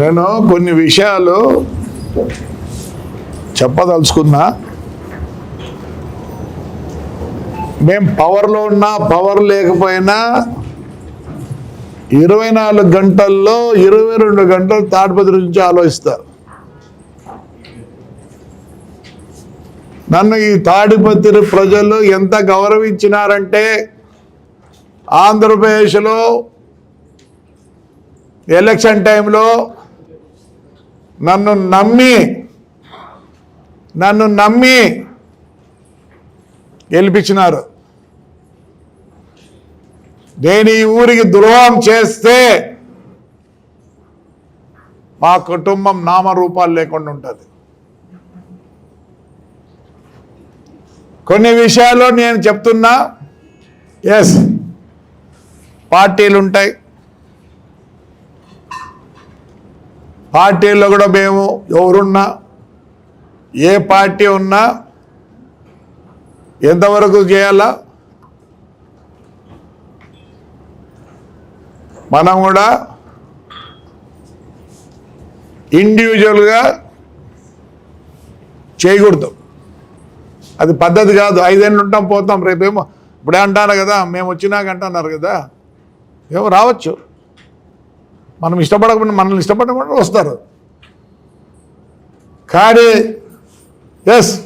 నేను కొన్ని విషయాలు చెప్పదలుచుకున్నా. మేము పవర్లో ఉన్నా పవర్ లేకపోయినా ఇరవై నాలుగు గంటల్లో ఇరవై రెండు గంటలు తాడిపత్రి నుంచి ఆలోచిస్తారు. నన్ను ఈ తాడిపత్రి ప్రజలు ఎంత గౌరవించినారంటే ఆంధ్రప్రదేశ్లో ఎలక్షన్ టైంలో నన్ను నమ్మి నన్ను నమ్మి గెలిపించినారు. నేను ఈ ఊరికి ద్రోహం చేస్తే మా కుటుంబం నామరూపాలు లేకుండా ఉంటుంది. కొన్ని విషయాల్లో నేను చెప్తున్నా ఎస్ పార్టీలు ఉంటాయి పార్టీల్లో కూడా మేము ఎవరున్నా ఏ పార్టీ ఉన్నా ఎంతవరకు చేయాలా? మనం కూడా ఇండివిజువల్గా చేయకూడదు. అది పద్ధతి కాదు. ఐదేళ్ళు ఉంటాం పోతాం రేపేమో. ఇప్పుడే అంటారు కదా మేము వచ్చినాక అంటున్నారు కదా. ఏమో రావచ్చు. మనం ఇష్టపడకుండా మనల్ని ఇష్టపడకుండా వస్తారు. కానీ ఎస్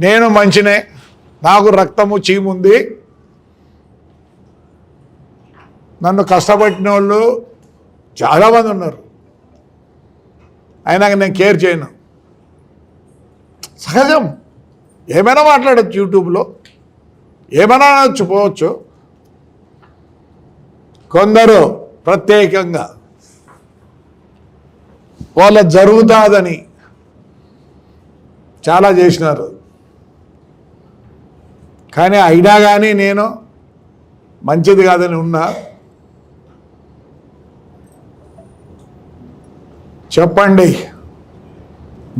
నేను మంచినే నాకు రక్తము చీముంది నన్ను కష్టపడిన వాళ్ళు చాలామంది ఉన్నారు. అయినా నేను కేర్ చేయను. సహజం. ఏమైనా మాట్లాడచ్చు యూట్యూబ్లో. ఏమైనా అనొచ్చు పోవచ్చు. కొందరు ప్రత్యేకంగా. వాళ్ళ జరుగుతాదని చాలా చేసినారు. కానీ అయినా కానీ నేను మంచిది కాదని ఉన్నా. చెప్పండి.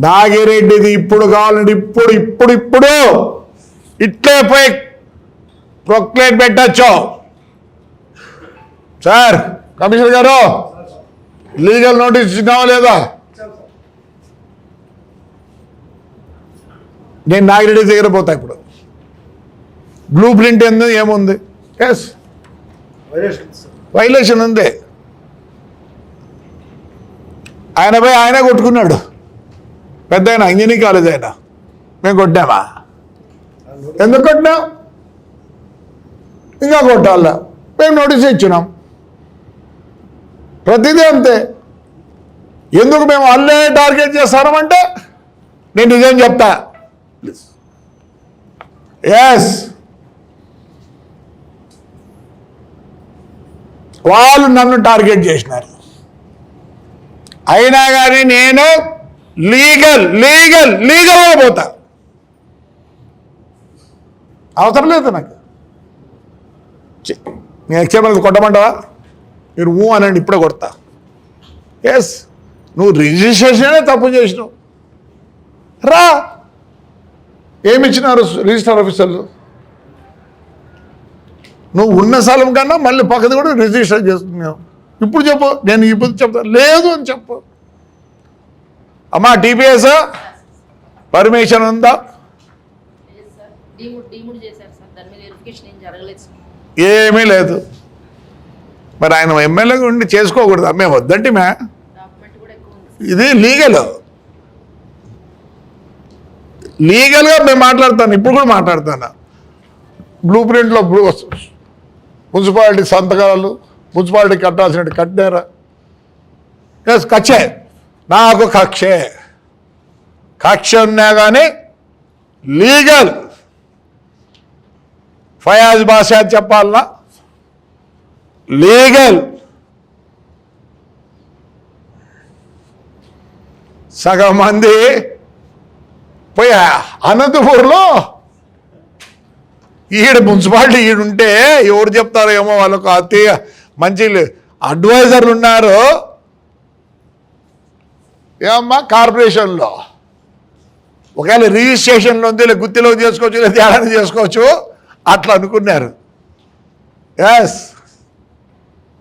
నాగిరెడ్డిది ఇప్పుడు కావాలంటే ఇప్పుడు ఇప్పుడు ఇప్పుడు ఇట్లే పోయి ప్రొక్లేట్ పెట్టచ్చు. సార్ కమిషనర్ గారు లీగల్ నోటీస్ ఇచ్చినావా లేదా? నేను నాగిరెడ్డి దగ్గర పోతా ఇప్పుడు. బ్లూ ప్రింట్ ఎందు ఏముంది? ఎస్ వైలేషన్ ఉంది. ఆయన పోయి ఆయనే కొట్టుకున్నాడు. పెద్ద ఆయన ఇంజనీరింగ్ కాలేజ్ ఆయన. మేము కొట్టామా? ఎందుకు కొట్టినాం? ఇంకా కొట్టాలా? మేము నోటీస్ ఇచ్చినాం. ప్రతిదీ అంతే. ఎందుకు మేము అల్లే టార్గెట్ చేస్తామంటే నేను నిజం చెప్తా. ఎస్ వాళ్ళు నన్ను టార్గెట్ చేసినారు. అయినా కానీ నేను లీగల్ లీగల్ లీగల్గా పోతా. అవసరం లేదు నాకు. నేను ఎక్స్ఎంఎల్ కొట్టమంటావా? మీరు ఊ అనండి ఇప్పుడే కొడతా. ఎస్ నువ్వు రిజిస్ట్రేషనే తప్పు చేసినావు. రా. ఏమి ఇచ్చినారు రిజిస్టర్ ఆఫీసర్లు? నువ్వు ఉన్న స్థలం కన్నా మళ్ళీ పక్కది కూడా రిజిస్టర్ చేస్తున్నావు. ఇప్పుడు చెప్పు నేను ఇప్పుడు చెప్తా. లేదు అని చెప్పు. అమ్మా టీపీఎస్ పర్మిషన్ ఉందా? ఏమీ లేదు. మరి ఆయన ఎమ్మెల్యేగా ఉండి చేసుకోకూడదు. మేము వద్దంటే మే ఇది లీగల్ లీగల్గా మేము మాట్లాడతాను. ఇప్పుడు కూడా మాట్లాడతాను. బ్లూ ప్రింట్లో బ్లూ మున్సిపాలిటీ సంతకాలు మున్సిపాలిటీ కట్టాల్సినట్టు కట్టారా ఎస్ కక్షే. నాకు కక్షే. కక్ష ఉన్నా కానీ లీగల్ ఫయాజ్ భాష అని చెప్పాలనా? లీగల్. సగం మంది పోయి అనంతపూర్లో ఈడ మున్సిపాలిటీ ఈడుంటే ఎవరు చెప్తారో ఏమో వాళ్ళకు అతి మంచి అడ్వైజర్లు ఉన్నారు. ఏమమ్మా కార్పొరేషన్లో. ఒకవేళ రిజిస్ట్రేషన్లో ఉంది లేదా గుత్తిలో చేసుకోవచ్చు లేదా ధ్యానం చేసుకోవచ్చు అట్లా అనుకున్నారు. ఎస్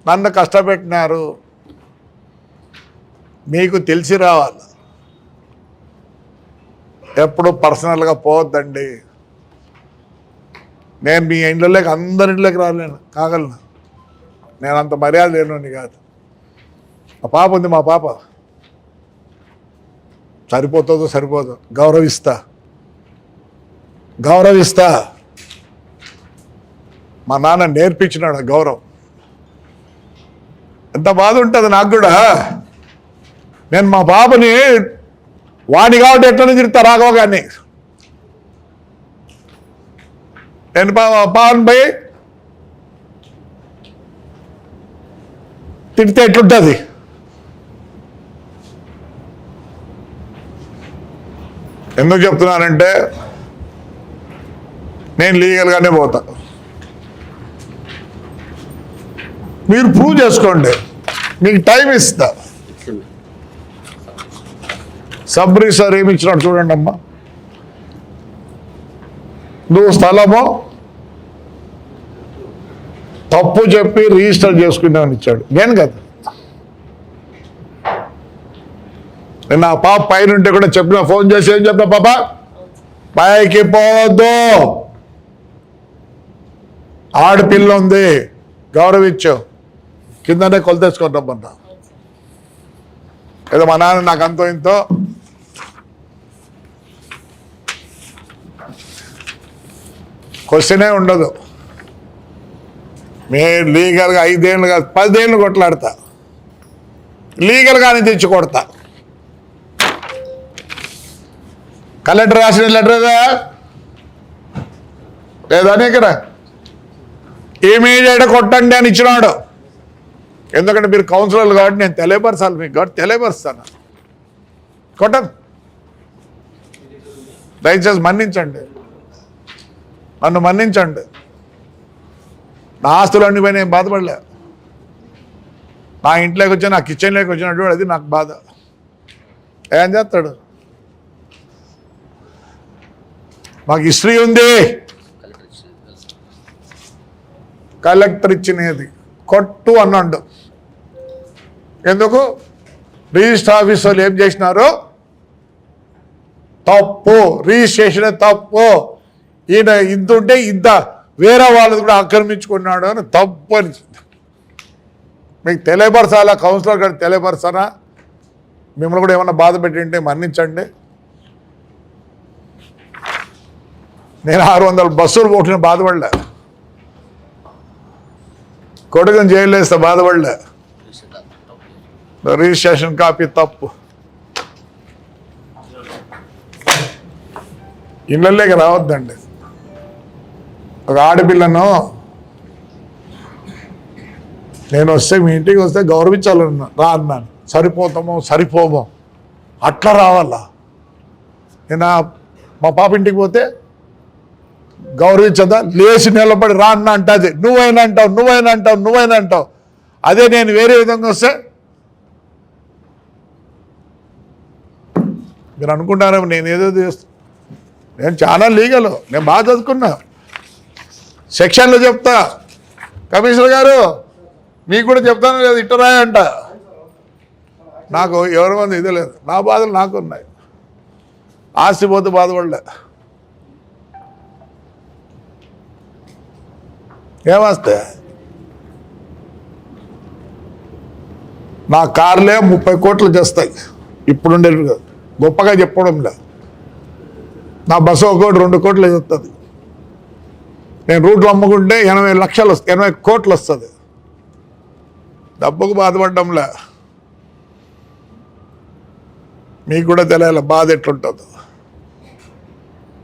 నన్ను కష్టపెట్టినారు. మీకు తెలిసి రావాలి. ఎప్పుడు పర్సనల్గా పోవద్దండి. నేను మీ ఇంట్లోకి అందరి ఇంట్లోకి రాలేను కాగలను. నేను అంత మర్యాద లేను కాదు. మా పాప ఉంది మా పాప. సరిపోతుందో సరిపోదు. గౌరవిస్తా. గౌరవిస్తా. మా నాన్న నేర్పించినాడు గౌరవం. ఎంత బాధ ఉంటుంది నాకు కూడా. నేను మా బాబుని వాణి కాబట్టి ఎట్లా తిరుగుతా రాఘవ గారిని నేను పవన్ భయ్ తిడితే ఎట్లుంటుంది? ఎందుకు చెప్తున్నానంటే నేను లీగల్గానే పోతా. మీరు ప్రూవ్ చేసుకోండి. మీకు టైం ఇస్తా. సబ్ సార్ ఏమి ఇచ్చినాడు చూడండి అమ్మా. నువ్వు స్థలము తప్పు చెప్పి రిజిస్టర్ చేసుకున్నామని ఇచ్చాడు. నేను కదా. నేను ఆ పాప పైన ఉంటే కూడా చెప్పిన. ఫోన్ చేసి ఏం చెప్పిన పాప? పైకి పోవద్దు. ఆడపిల్ల ఉంది. గౌరవించు. కిందనే కొలతేసుకొని రమ్మన్నా ఏదో మా నాన్న నాకు అంతో ఇంతో. క్వశ్చనే ఉండదు. మేము లీగల్గా ఐదేళ్ళు కాదు పదేళ్ళు కొట్లాడతా. లీగల్గానే తెచ్చి కొడతా. కలెక్టర్ రాసిన లెటర్ ఏదా? లేదా ఇక్కడ ఇమీడియట్ కొట్టండి అని ఇచ్చినాడు. ఎందుకంటే మీరు కౌన్సిలర్లు కాబట్టి నేను తెలియపరచాలి మీకు కాబట్టి తెలియపరుస్తాను కొట్టను దయచేసి మన్నించండి. నన్ను మన్నించండి. నా ఆస్తులు పోయి నేను బాధపడలే. నా ఇంట్లోకి వచ్చి నా కిచెన్లోకి వచ్చినట్టు అది నాకు బాధ. ఏం చేస్తాడు? మాకు హిస్టరీ ఉంది. కలెక్టర్ ఇచ్చినది. కొట్టు అన్నాడు. ఎందుకు? రిజిస్టర్ ఆఫీస్ వాళ్ళు ఏం చేసినారు? తప్పు. రిజిస్ట్రేషన్ తప్పు. ఈయన ఇంత ఉంటే ఇంత వేరే వాళ్ళది కూడా ఆక్రమించుకున్నాడు అని తప్పు అని మీకు తెలియపరచాలా? కౌన్సిలర్ గారు తెలియపరచానా మిమ్మల్ని కూడా ఏమన్నా బాధ పెట్టింటే మన్నించండి. నేను ఆరు వందల బస్సులు పోసిన బాధపడలే. కొడుకుని జైలు వేస్తే బాధపడలే. రిజిస్ట్రేషన్ కాపీ తప్పు. ఇళ్ళలోకి రావద్దండి. ఒక ఆడపిల్లను నేను వస్తే మీ ఇంటికి వస్తే గౌరవించాలన్నా రా అన్నాను. సరిపోతామో సరిపోమో. అట్లా రావాలా? నేను మా పాప ఇంటికి పోతే గౌరవించదా లేచి నిలబడి రా అన్న అంటది. నువ్వైనా అంటావు నువ్వైనా అంటావు నువ్వైనా అంటావు. అదే నేను వేరే విధంగా వస్తే మీరు అనుకుంటారా? నేను ఏదో చేస్తా. నేను చాలా లీగల్ నేను బాగా చదువుకున్నా. సెక్షన్లో చెప్తా. కమిషనర్ గారు మీకు కూడా చెప్తాను లేదు ఇట్టరాయంట. నాకు ఎవరి మంది ఇది లేదు. నా బాధలు నాకు ఉన్నాయి ఆస్తి పోతే బాధపడలే. ఏమాస్తే? నా కార్లే ముప్పై కోట్లు చేస్తాయి. ఇప్పుడుండే గొప్పగా చెప్పడం నా బస్సు ఒక కోటి రెండు కోట్లు వస్తుంది నేను రూట్లు అమ్ముకుంటే ఎనభై లక్షలు వస్తాయి ఎనభై కోట్లు వస్తుంది. డబ్బుకు బాధపడడంలే మీకు కూడా తెలియాలి బాధ ఎట్లుంటుందో.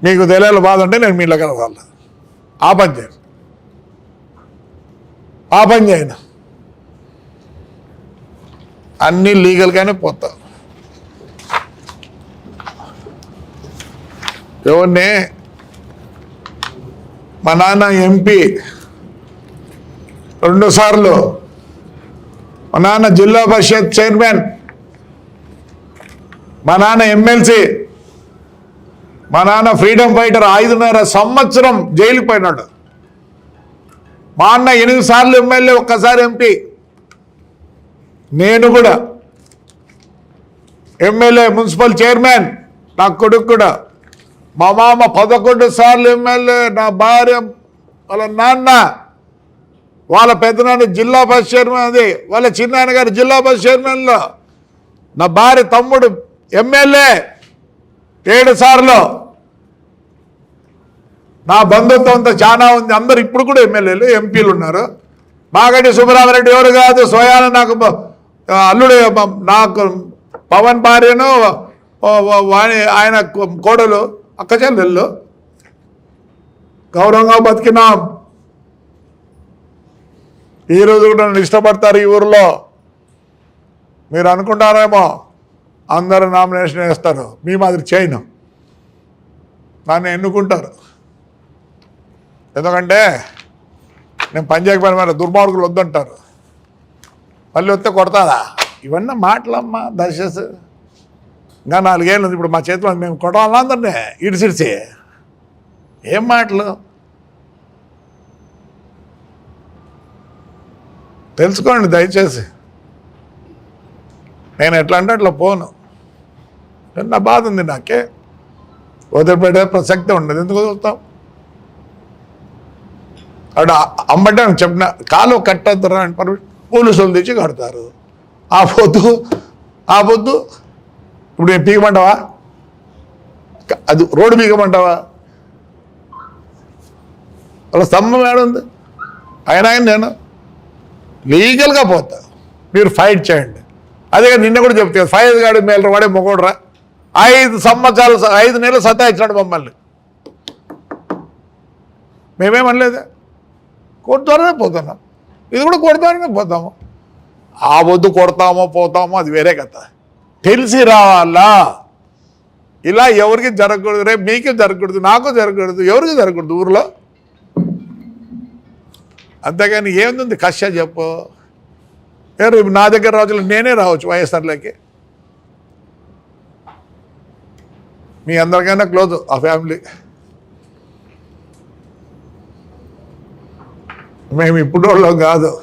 మీకు తెలియాలి బాధ అంటే నేను మీ దగ్గర వాళ్ళ ఆ పని చేయను ఆ పని చేయను అన్నీ లీగల్గానే పోతాను ఎవరిని? మా నాన్న ఎంపీ. రెండు సార్లు. మా నాన్న జిల్లా పరిషత్ చైర్మన్. మా నాన్న ఎమ్మెల్సీ. మా నాన్న ఫ్రీడమ్ ఫైటర్ ఐదున్నర సంవత్సరం జైలుకి పోయినాడు. మా అన్న ఎనిమిది సార్లు ఎమ్మెల్యే ఒక్కసారి ఎంపీ. నేను కూడా. ఎమ్మెల్యే మున్సిపల్ చైర్మన్ నా కొడుకు కూడా. మా మామ పదకొండు సార్లు ఎమ్మెల్యే నా భార్య వాళ్ళ నాన్న వాళ్ళ పెద్దనాన్న జిల్లా బస్ చైర్మన్ అది వాళ్ళ చిన్నాయన గారు జిల్లా బస్ చైర్మన్లో. నా భార్య తమ్ముడు ఎమ్మెల్యే ఏడు సార్లు. నా బంధుత్వం అంతా చాలా ఉంది. అందరు ఇప్పుడు కూడా ఎమ్మెల్యేలు ఎంపీలు ఉన్నారు. మాగంటి సుబ్బరామరెడ్డి ఎవరు కాదు స్వయాన నాకు అల్లుడు నాకు పవన్ భార్యను ఆయన కోడలు. అక్కచెల్లెళ్ళు గౌరవంగా బతికినాం. ఈరోజు కూడా నన్ను ఇష్టపడతారు ఈ ఊరిలో. మీరు అనుకుంటారేమో అందరూ నామినేషన్ వేస్తారు మీ మాదిరి చేయను. నన్ను ఎన్నుకుంటారు. ఎందుకంటే నేను పనిచేయకపోయిన మరి దుర్మార్గులు వద్దంటారు. మళ్ళీ వస్తే కొడతారా? ఇవన్నీ మాటలమ్మా దర్శస్ ఇంకా నాలుగేళ్ళు ఉంది ఇప్పుడు మా చేతిలో మేము కొట్టాలన్నా అందరినీ ఏం మాటలు? తెలుసుకోండి దయచేసి. నేను ఎట్లా అంటే అట్లా పోను. నా బాధ ఉంది నాకే. వదిలిపెట్టే ప్రసక్తి ఉండదు. ఎందుకు వదులుతాం? అక్కడ అమ్మటే చెప్పిన కాలు కట్టద్దురా అని పర్మిషన్ పోలీసులు తెచ్చి కడతారు. ఆ పొద్దు ఆ పొద్దు ఇప్పుడు నేను పీకమంటావా? అది రోడ్డు పీకమంటావా? అలా స్తంభం ఏడుంది అయినా నేను. లీగల్గా పోతా. మీరు ఫైట్ చేయండి. అదే నిన్న కూడా చెప్తే ఫైవ్ గాడు మేలరు వాడే మొగోడరా. ఐదు సంవత్సరాలు ఐదు నెలలు సతాయించినాడు మమ్మల్ని. మేమేమనలేదు? కోర్టు ద్వారానే పోతున్నాం. ఇది కూడా కోర్టు ద్వారానే పోతాము. ఆ వద్దు కొడతామో పోతామో అది వేరే కథ. తెలిసి రావాలా? ఇలా ఎవరికి జరగకూడదు? రేపు మీకే జరగకూడదు నాకు జరగకూడదు ఎవరికి జరగకూడదు ఊర్లో? అంతేగాని ఏముంది? కష్ట చెప్పు. రేపు నా దగ్గర రోజులు నేనే రావచ్చు వైఎస్ఆర్లోకి. మీ అందరికైనా క్లోజ్ ఆ ఫ్యామిలీ. మేము ఇప్పుడు వాళ్ళం కాదు.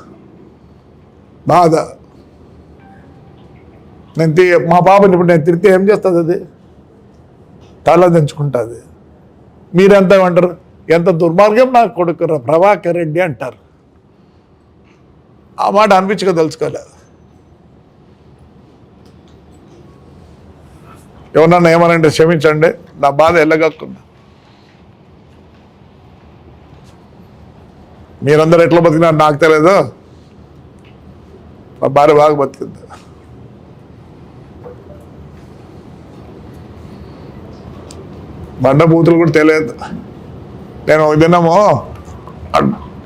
బాధ. నేను తీ మా పాపని ఇప్పుడు నేను తిరిగితే ఏం చేస్తుంది అది? తల దించుకుంటుంది. మీరెంత అంటారు ఎంత దుర్మార్గం నా కొడుకు ప్రభాకర్ రెడ్డి అంటారు. ఆ మాట అనిపించక తెలుసుకోలేదు ఎవరన్నా ఏమనంటే క్షమించండి నా బాధ ఎల్లగక్కున్నా. మీరందరూ ఎట్లా బతికినారు నాకు తెలియదు మా భార్య బాగా బతికింది. బండ బూతులు కూడా తెలియదు నేను ఒక దినము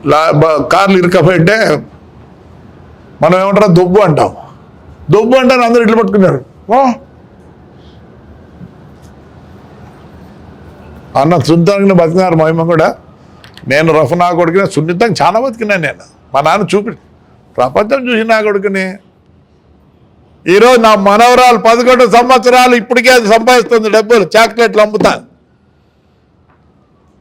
లా- కార్లు ఇరుకపోయింటే మనం ఏమంటారా? దుబ్బు అంటాం. దుబ్బు అంటాను అందరూ ఇట్లు పట్టుకున్నారు. ఓ అన్న సున్నితంగా బతికినారు మహిమ కూడా. నేను రఫ్ నా కొడుకుని సున్నితంగా చాలా బతికినాను నేను. మా నాన్న చూపి ప్రపంచం చూసి నా కొడుకుని. ఈరోజు నా మనవరాలు పదకొండు సంవత్సరాలు ఇప్పటికే అది సంపాదిస్తుంది డబ్బులు చాక్లెట్లు అమ్ముతాను.